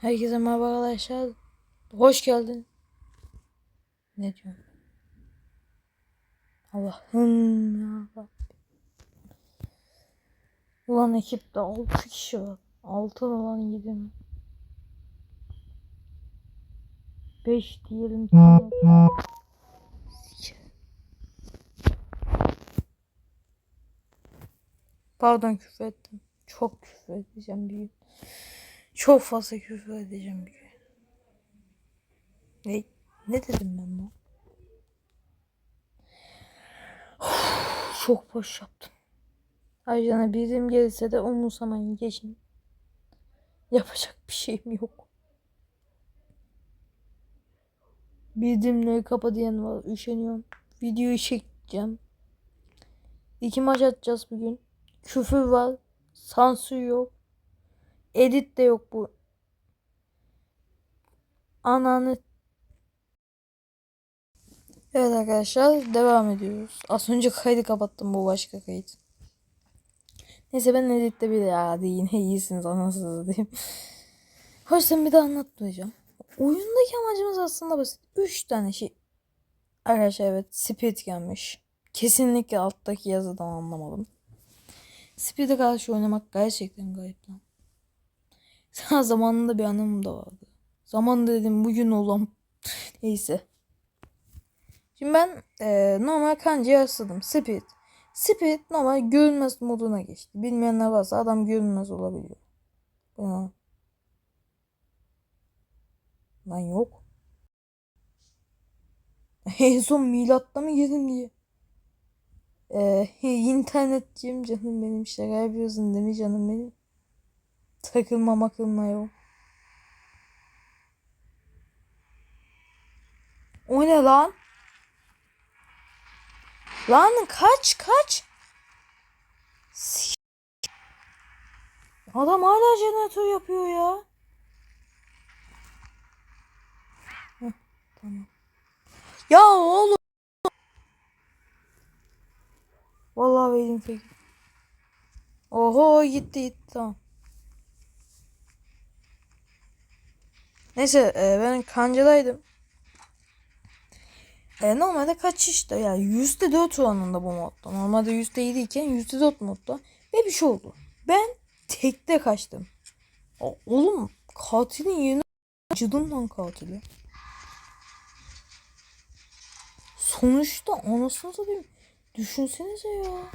Herkese merhaba arkadaşlar. Hoş geldin. Ne diyorum? Allah'ım ya Rabbim. Ulan ekipte 6 kişi var. 6 mı lan 7 mi? 5 diyelim. Pardon küfür ettim. Çok küfür edeceğim bir gün. Çok fazla küfür edeceğim bir gün. Ne, ne dedim ben lan? Çok boş yaptım. Ayrıca bizim gelirse de umursamayın geçin. Yapacak bir şeyim yok. Bildirimleri kapa diyen var. Üşeniyorum. Videoyu çekeceğim. İki maç atacağız bugün. Küfür var. Sansür yok. Edit de yok bu. Ananı. Evet arkadaşlar devam ediyoruz. Az önce kaydı kapattım bu başka kayıt. Neyse ben editte bir ya hadi yine iyisiniz anasını diyeyim. Hoş bir daha anlatmayacağım. Oyundaki amacımız aslında basit. 3 tane şey. Arkadaşlar evet Spirit gelmiş. Kesinlikle alttaki yazıdan anlamadım. Spirit'e karşı oynamak gerçekten garip lan. Sana zamanında bir anım da vardı. Zamanında dedim bugün olan neyse. Şimdi ben e, normal kancayı asıldım. Spirit. Spirit normal görünmez moduna geçti. Bilmeyenler varsa adam görünmez olabiliyor. Buna. Lan yok. En son milatta mı girdim diye. Ee, internetçiyim canım benim şaka yapıyorsun değil mi canım benim? Takılma makılma yok. O ne lan? Lan kaç kaç. S- Adam hala jeneratör yapıyor ya. Heh, tamam. Ya oğlum. Vallahi benim tek. Oho gitti gitti tamam. Neyse e, ben kancadaydım. E, normalde kaç işte ya yüzde dört oranında bu modda. Normalde yüzde yedi iken yüzde dört modda. Ve bir şey oldu. Ben tekte kaçtım. O, oğlum katilin yerine acıdım lan katili. Sonuçta anasını satayım. Düşünsenize ya.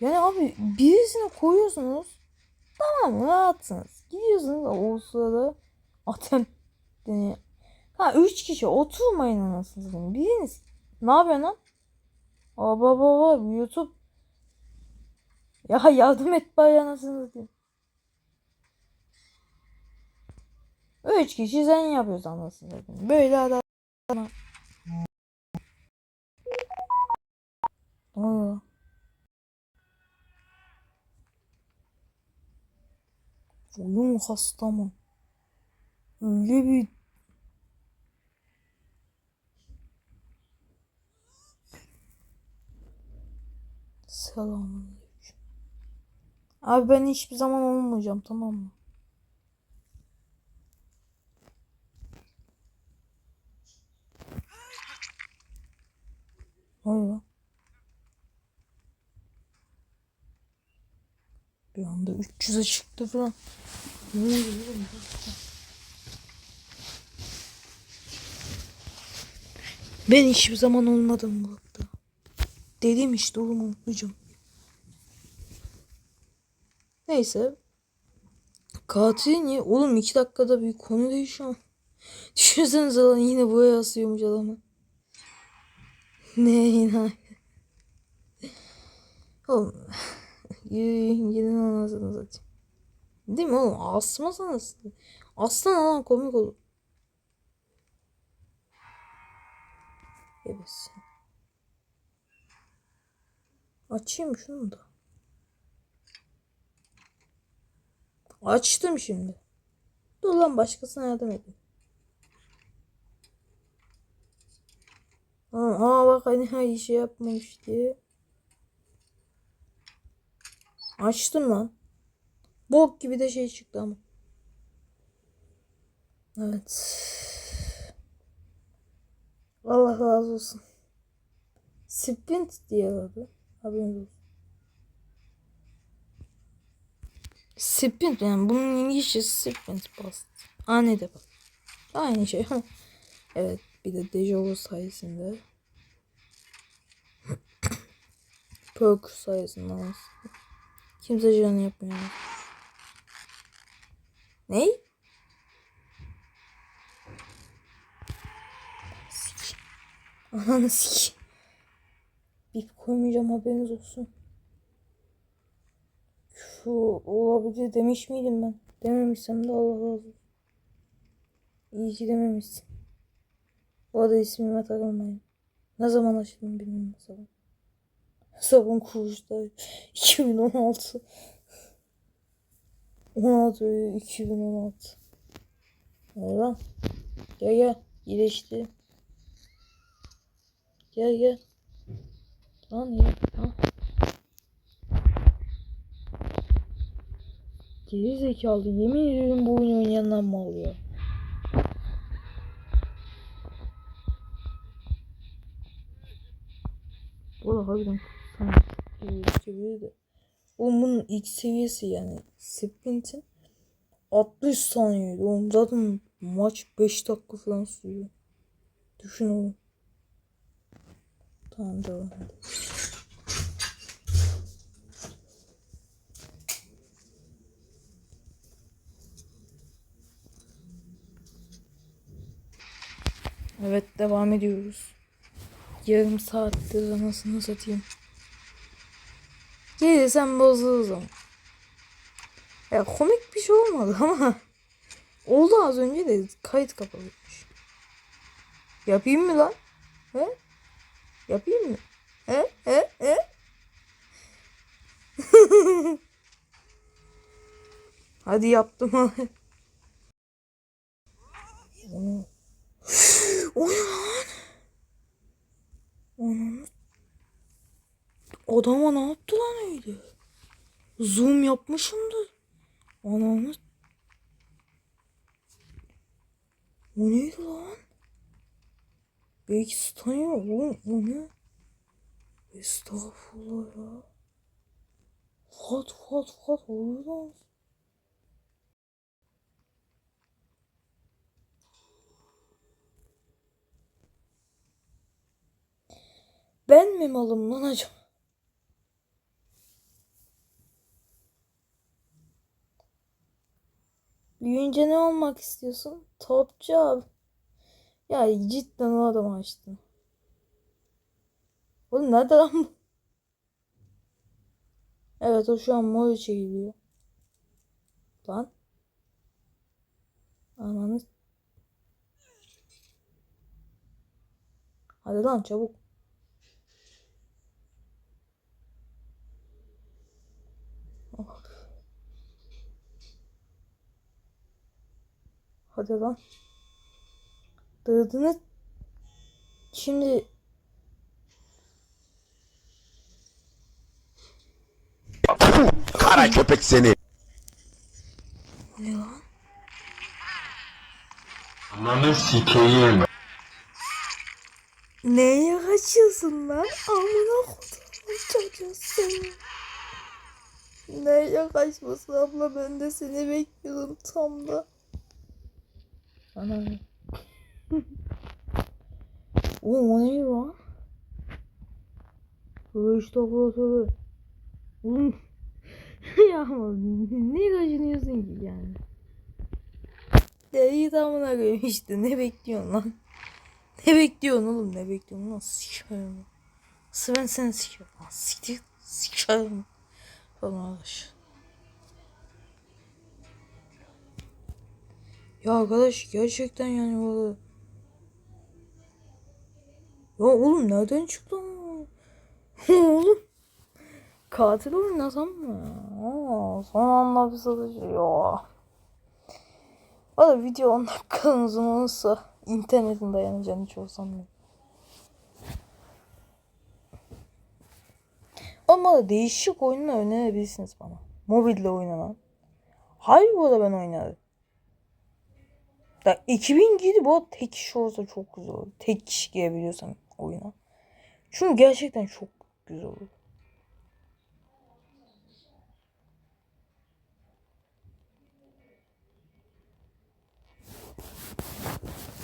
Yani abi birisini koyuyorsunuz. Tamam rahatsınız. Gidiyorsunuz o sırada atem yani Ha üç kişi oturmayın anasını satayım. Biriniz ne yapıyorsun lan? Aa baba baba YouTube. Ya yardım et bari anasını satayım. Üç kişi sen yapıyorsun anasını satayım. Böyle adam. Aa. Oyun hasta mı? Öyle bir Selamünaleyküm. Abi ben hiçbir zaman olmayacağım tamam mı? Hayır. Bir anda 300'e çıktı falan. Ben hiçbir zaman olmadım bu hatta. Dedim işte oğlum unutmayacağım. Neyse. Katil niye? Oğlum iki dakikada bir konu değişiyor. Düşünsenize lan yine buraya asıyormuş adamı. Ne yine? Oğlum. Yürüyün gidin anasını satayım. Değil mi oğlum? Asmasanız. Aslan alan komik olur. Evet. Açayım şunu da. Açtım şimdi. Dur lan başkasına yardım edin. Aa, bak hani her işi yapmamış diye. Açtım lan. Bok gibi de şey çıktı ama. Evet. Allah razı olsun. Sprint diye adı. Haberiniz olsun. Sprint yani bunun İngilizcesi sprint bastı. Aa ne de bak. Aynı şey. evet bir de Dejavu sayesinde. Perk sayesinde. Kimse canı yapmıyor. Ney? Sik. Ananı sik. Bip koymayacağım haberiniz olsun. Şu olabilir demiş miydim ben? Dememişsem de Allah razı olsun. İyi ki dememişsin. Bu arada ismime takılmayın. Ne zaman açtım bilmiyorum zaman. Sabun kuruluşta 2016. 16 Eylül 2016. Hadi lan. Gel gel. İyileşti. Gel gel. Lan ya. Ha. Geri zekalı. Yemin ediyorum bu oyunu oynayanlar mal ya. Bu da harbiden sanki gibi de. Oğlum bunun ilk seviyesi yani Sprint'in 60 saniyeydi. Oğlum zaten maç 5 dakika falan sürüyor. Düşün oğlum. Tamam devam. Evet devam ediyoruz. Yarım saattir anasını satayım. Gelirsen bozulur o zaman. Ya komik bir şey olmadı ama oldu az önce de kayıt kapalıymış. Yapayım mı lan? He? Yapayım mı? He? He? He? Hadi yaptım abi. Onu... O ne lan? Onun... Adama ne yaptı lan öyle? Zoom yapmışımdır. Ananı... O neydi lan? Belki stanıyor oğlum o ne? Estağfurullah ya. What what what oluyor lan? Ben mi malım lan acaba? Büyüyünce ne olmak istiyorsun? Topçu abi. Ya cidden o adam açtı. Oğlum nerede lan bu? Evet o şu an mor çekiliyor. Lan. Ananı. Hadi lan çabuk. Hadi lan. Dırdını şimdi Kara köpek seni. ne lan? Ananı sikeyim. Neye kaçıyorsun lan? Amına kodum çocuğu seni. Neye kaçmasın abla ben de seni bekliyordum tam da. Ana. Oğlum o ne lan? Estağfurullah tövbe. Oğlum. ya ama ne kaçınıyorsun ki yani? Deliyi tamına koyayım işte ne bekliyorsun lan? Ne bekliyorsun oğlum ne bekliyorsun lan sikerim. Asıl ben seni sikerim lan siktir sikerim. Falan arkadaş. Ya arkadaş gerçekten yani arada. Ya oğlum nereden çıktı oğlum. Katil oynasam mı? Son anda bir satıcı ya. Valla video 10 dakikanın uzun olursa internetin dayanacağını olsam sanmıyorum. Ama da değişik oyunlar önerebilirsiniz bana. Mobilde oynanan. Hayır bu arada ben oynarım. Da 2000 giydi bu arada tek kişi olsa çok güzel olur. Tek kişi girebiliyorsam oyuna. Çünkü gerçekten çok güzel olur.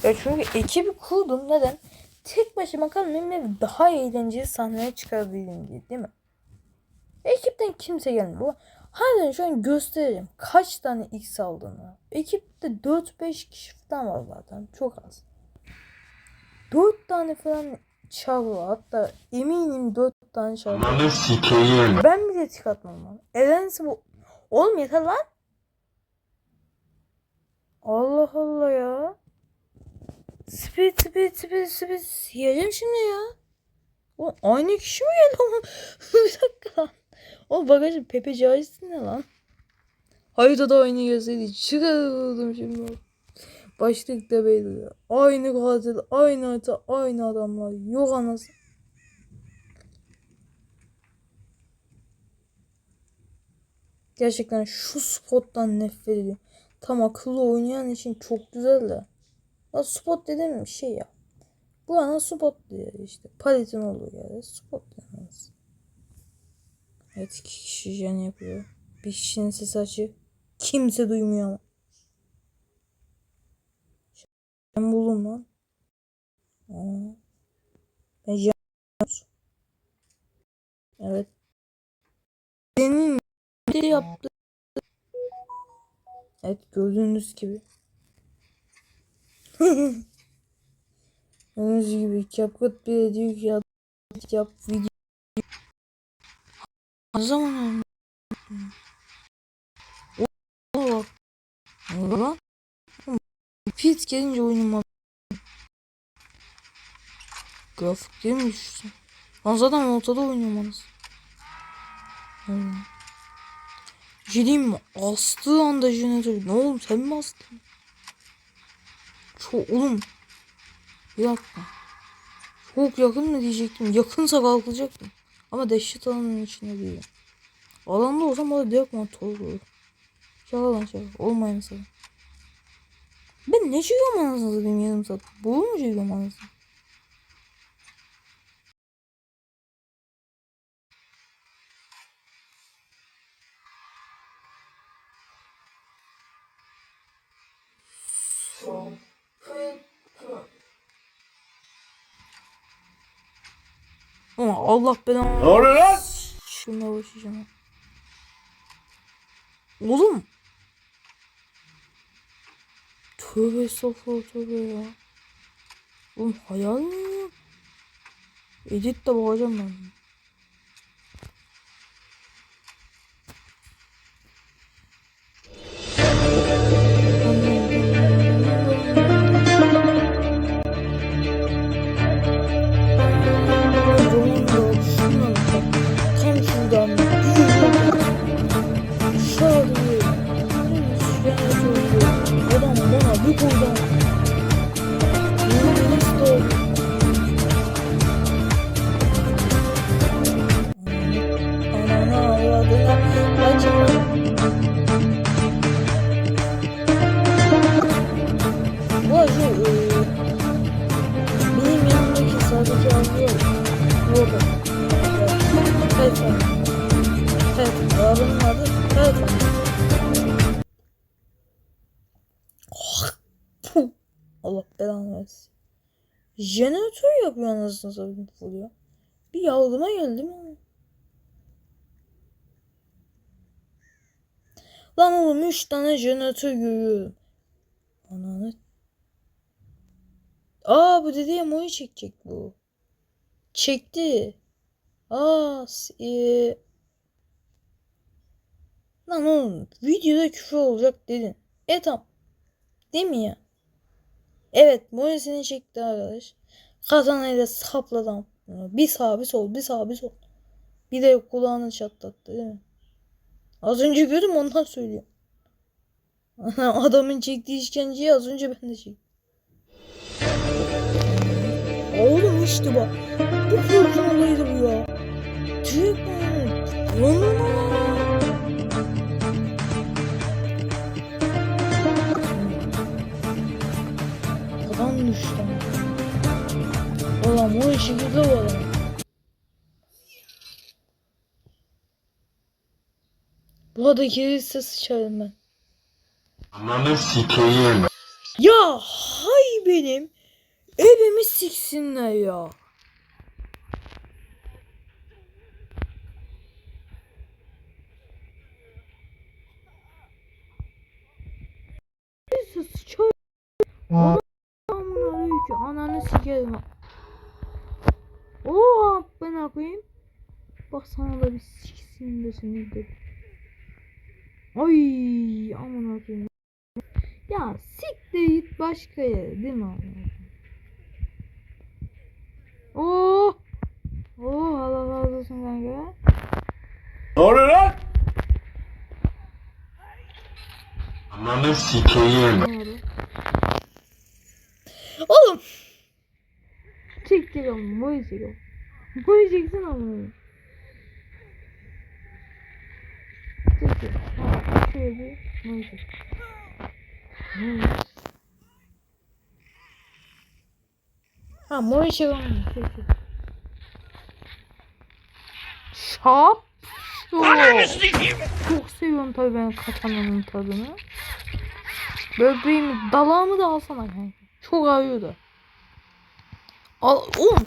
Ya çünkü ekibi kurdum neden? Tek başıma kalmayayım ve daha eğlenceli sahneye çıkarabileyim diye değil mi? Ekipten kimse gelmiyor. Harbiden şu an göstereceğim kaç tane X aldığını. Ekipte 4-5 kişi falan var zaten. Çok az. 4 tane falan var. Hatta eminim 4 tane sikeyim. Ben bile tik atmam lan. Erensi bu. Oğlum yeter lan. Allah Allah ya. Speed speed speed speed. Yiyeceğim şimdi ya. O aynı kişi mi geldi bir dakika. O bagajı Pepe Caiz'in ne lan? Haritada aynı gözleri çıkardım şimdi. Başlık da belli. Aynı katil, aynı harita, aynı adamlar. Yok anasını. Gerçekten şu spottan nefret ediyorum. Tam akıllı oynayan için çok güzel de. Ya spot dediğim şey ya. Bu ana spot diyor işte. Paletin olduğu yerde spot demez. Evet iki kişi jen yapıyor. Bir kişinin sesi açık. Kimse duymuyor ama. Ben buldum lan. Ben Evet. Senin ne yaptı? Evet gördüğünüz gibi. Gördüğünüz gibi CapCut bile diyor ki ya yap video. Ne zaman anlattın? O bak. Ne lan? Pit gelince oynamadım. Grafikleri mi düşsün? Lan zaten ortada oynamanız. Hmm. Bir şey mi? Astığı anda jeneratör. Ne oğlum sen mi astın? Çok oğlum. Bir dakika. Çok yakın mı diyecektim. Yakınsa kalkacaktım. Ama dehşet alanın içinde değil. Alanda olsam orada direkt motor olur. Şaka lan şaka. Olmayın sana. Ben ne çekiyorum anasını satayım yarım saat. Bu mu çekiyorum anasını? Allah belanı. Ne oluyor lan? Şuna başlayacağım. Oğlum. Tövbe estağfurullah tövbe ya. Oğlum hayal mi ya? Edit de bakacağım ben. Adam bana bir Allah belanı versin. Jeneratör yapıyor anasını satayım ya. Bir yardıma geldim ama. Lan oğlum 3 tane jeneratör görüyorum. Ananı. Aa bu dedi emoyu çekecek bu. Çekti. Aa e... Lan oğlum videoda küfür olacak dedin. E tamam. Değil mi ya? Evet Morris'ini çekti arkadaş. Kazanayla sapladı. am- Bir sağ bir bir sağ bir. Bir de kulağını çatlattı değil mi? Az önce gördüm ondan söylüyorum. Adamın çektiği işkenceyi az önce ben de çektim. Oğlum işte bak. Bu korkun olaydı bu ya. Direkt lan lan tane. Ulan bu şekilde bu adam. Bu arada gelirse sıçarım ben. Ananı sikeyim. Ya hay benim. Evimi siksinler ya. Neyse aleyküm. Ananı sikerim. Oo ben yapayım. Bak sana da bir siksin de seni de. Ay aman akıyım. Ya siktir git başka yere değil mi abi? Oo. Oo Allah razı olsun kanka. Ne oluyor lan? Ananı sikeyim. Ne oldu? Oğlum. Çek çek ama boyu çek ama. Boyu çeksin ama. Çek çek. Ha, şöyle bir boyu çek. Ha mor çek. Çek çek. Şap. Çok seviyorum tabii ben katananın tadını. Böbreğimi dalağımı da alsana kanka. Çok ağrıyor da. Al, oğlum